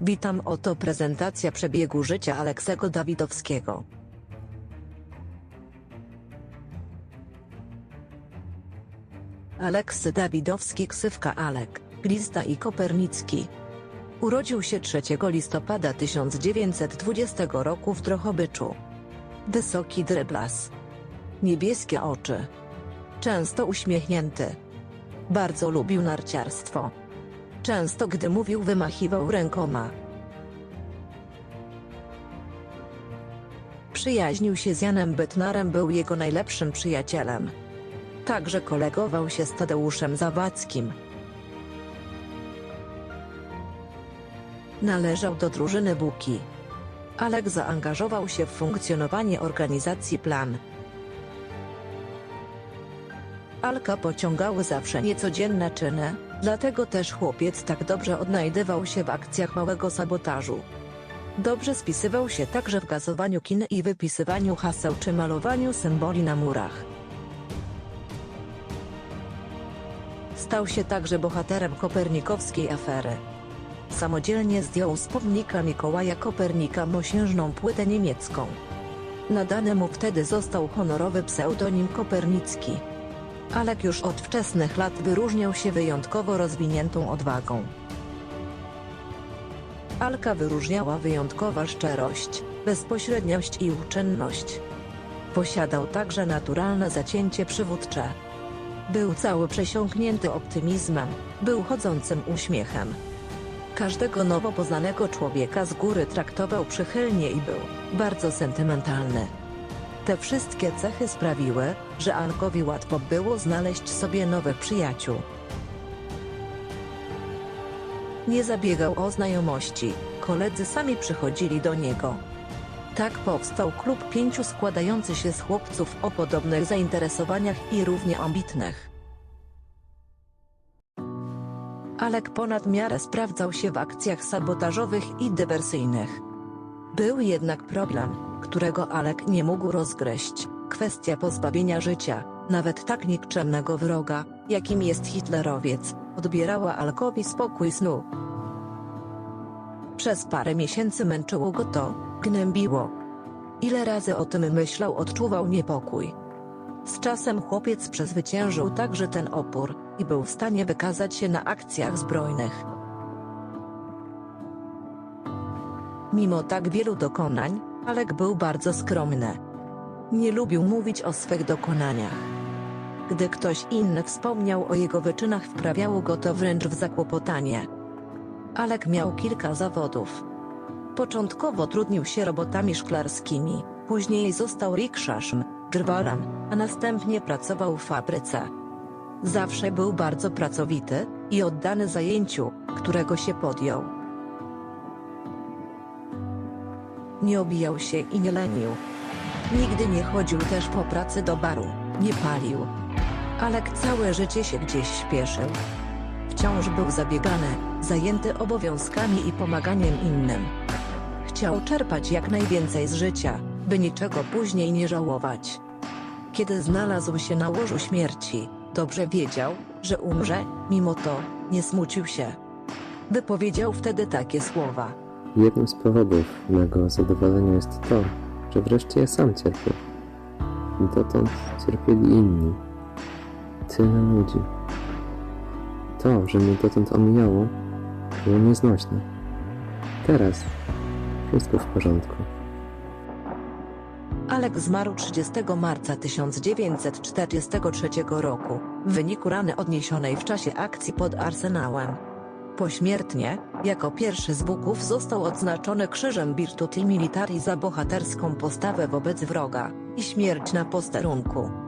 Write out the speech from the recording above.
Witam oto prezentacja przebiegu życia Aleksego Dawidowskiego. Aleksy Dawidowski ksywka Alek, Glista i Kopernicki. Urodził się 3 listopada 1920 roku w Drohobyczu. Wysoki dryblas. Niebieskie oczy. Często uśmiechnięty. Bardzo lubił narciarstwo. Często gdy mówił wymachiwał rękoma. Przyjaźnił się z Janem Bytnarem był jego najlepszym przyjacielem. Także kolegował się z Tadeuszem Zawadzkim. Należał do drużyny Buki. Alek zaangażował się w funkcjonowanie organizacji Plan. Alka pociągały zawsze niecodzienne czyny, dlatego też chłopiec tak dobrze odnajdywał się w akcjach małego sabotażu. Dobrze spisywał się także w gazowaniu kin i wypisywaniu haseł czy malowaniu symboli na murach. Stał się także bohaterem kopernikowskiej afery. Samodzielnie zdjął z pomnika Mikołaja Kopernika mosiężną płytę niemiecką. Nadany mu wtedy został honorowy pseudonim Kopernicki. Alek już od wczesnych lat wyróżniał się wyjątkowo rozwiniętą odwagą. Alka wyróżniała wyjątkowa szczerość, bezpośredniość i uczynność. Posiadał także naturalne zacięcie przywódcze. Był cały przesiąknięty optymizmem, był chodzącym uśmiechem. Każdego nowo poznanego człowieka z góry traktował przychylnie i był bardzo sentymentalny. Te wszystkie cechy sprawiły, że Alkowi łatwo było znaleźć sobie nowych przyjaciół. Nie zabiegał o znajomości, koledzy sami przychodzili do niego. Tak powstał klub pięciu składający się z chłopców o podobnych zainteresowaniach i równie ambitnych. Alek ponad miarę sprawdzał się w akcjach sabotażowych i dywersyjnych. Był jednak problem, którego Alek nie mógł rozgryźć. Kwestia pozbawienia życia, nawet tak nikczemnego wroga, jakim jest hitlerowiec, odbierała Alkowi spokój snu. Przez parę miesięcy męczyło go to, gnębiło. Ile razy o tym myślał odczuwał niepokój. Z czasem chłopiec przezwyciężył także ten opór i był w stanie wykazać się na akcjach zbrojnych. Mimo tak wielu dokonań, Alek był bardzo skromny. Nie lubił mówić o swych dokonaniach. Gdy ktoś inny wspomniał o jego wyczynach wprawiało go to wręcz w zakłopotanie. Alek miał kilka zawodów. Początkowo trudnił się robotami szklarskimi, później został rikszaszem, drwalem, a następnie pracował w fabryce. Zawsze był bardzo pracowity i oddany zajęciu, którego się podjął. Nie obijał się i nie lenił. Nigdy nie chodził też po pracy do baru, nie palił. Alek całe życie się gdzieś śpieszył. Wciąż był zabiegany, zajęty obowiązkami i pomaganiem innym. Chciał czerpać jak najwięcej z życia, by niczego później nie żałować. Kiedy znalazł się na łożu śmierci, dobrze wiedział, że umrze, mimo to nie smucił się. Wypowiedział wtedy takie słowa. Jednym z powodów mego zadowolenia jest to, że wreszcie ja sam cierpię. Dotąd cierpieli inni. Tyle ludzi. To, że mnie dotąd omijało, było nieznośne. Teraz wszystko w porządku. Alek zmarł 30 marca 1943 roku, w wyniku rany odniesionej w czasie akcji pod Arsenałem. Pośmiertnie, jako pierwszy z Buków został odznaczony Krzyżem Virtuti Militari za bohaterską postawę wobec wroga i śmierć na posterunku.